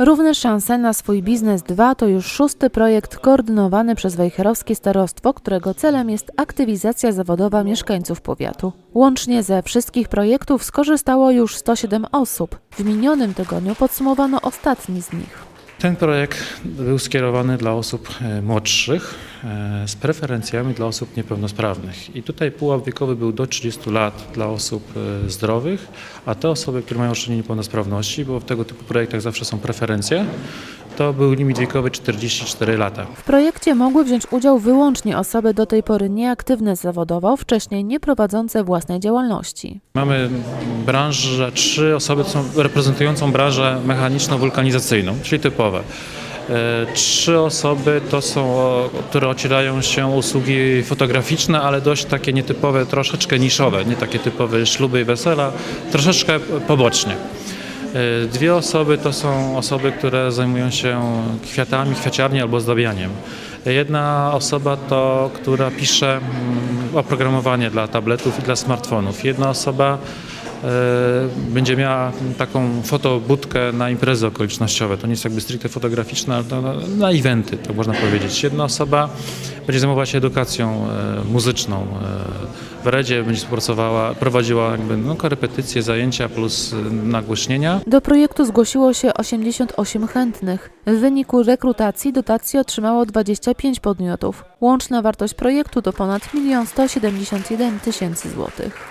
Równe szanse na swój biznes 2 to już szósty projekt koordynowany przez Wejherowskie Starostwo, którego celem jest aktywizacja zawodowa mieszkańców powiatu. Łącznie ze wszystkich projektów skorzystało już 107 osób. W minionym tygodniu podsumowano ostatni z nich. Ten projekt był skierowany dla osób e, młodszych e, z preferencjami dla osób niepełnosprawnych. I tutaj pułap wiekowy był do 30 lat dla osób e, zdrowych, a te osoby, które mają jeszcze niepełnosprawności, bo w tego typu projektach zawsze są preferencje, to był limit wiekowy 44 lata. W projekcie mogły wziąć udział wyłącznie osoby do tej pory nieaktywne zawodowo, wcześniej nie prowadzące własnej działalności. Mamy branżę, trzy osoby są reprezentującą branżę mechaniczno-wulkanizacyjną, czyli typowe. E, Trzy osoby to są, które ocierają się usługi fotograficzne, ale dość takie nietypowe, troszeczkę niszowe, nie takie typowe śluby i wesela, troszeczkę pobocznie. E, Dwie osoby to są osoby, które zajmują się kwiatami, kwiaciarni albo zdabianiem. Jedna osoba to, która pisze mm, oprogramowanie dla tabletów i dla smartfonów. Jedna osoba będzie miała taką fotobudkę na imprezy okolicznościowe. To nie jest jakby stricte fotograficzne, ale to na, eventy, to można powiedzieć. Jedna osoba będzie zajmowała się edukacją e, muzyczną. E, w Redzie będzie współpracowała, prowadziła jakby no, korepetycje, zajęcia plus e, nagłośnienia. Do projektu zgłosiło się 88 chętnych. W wyniku rekrutacji dotację otrzymało 25 podmiotów. Łączna wartość projektu to ponad 1 171 tysięcy złotych.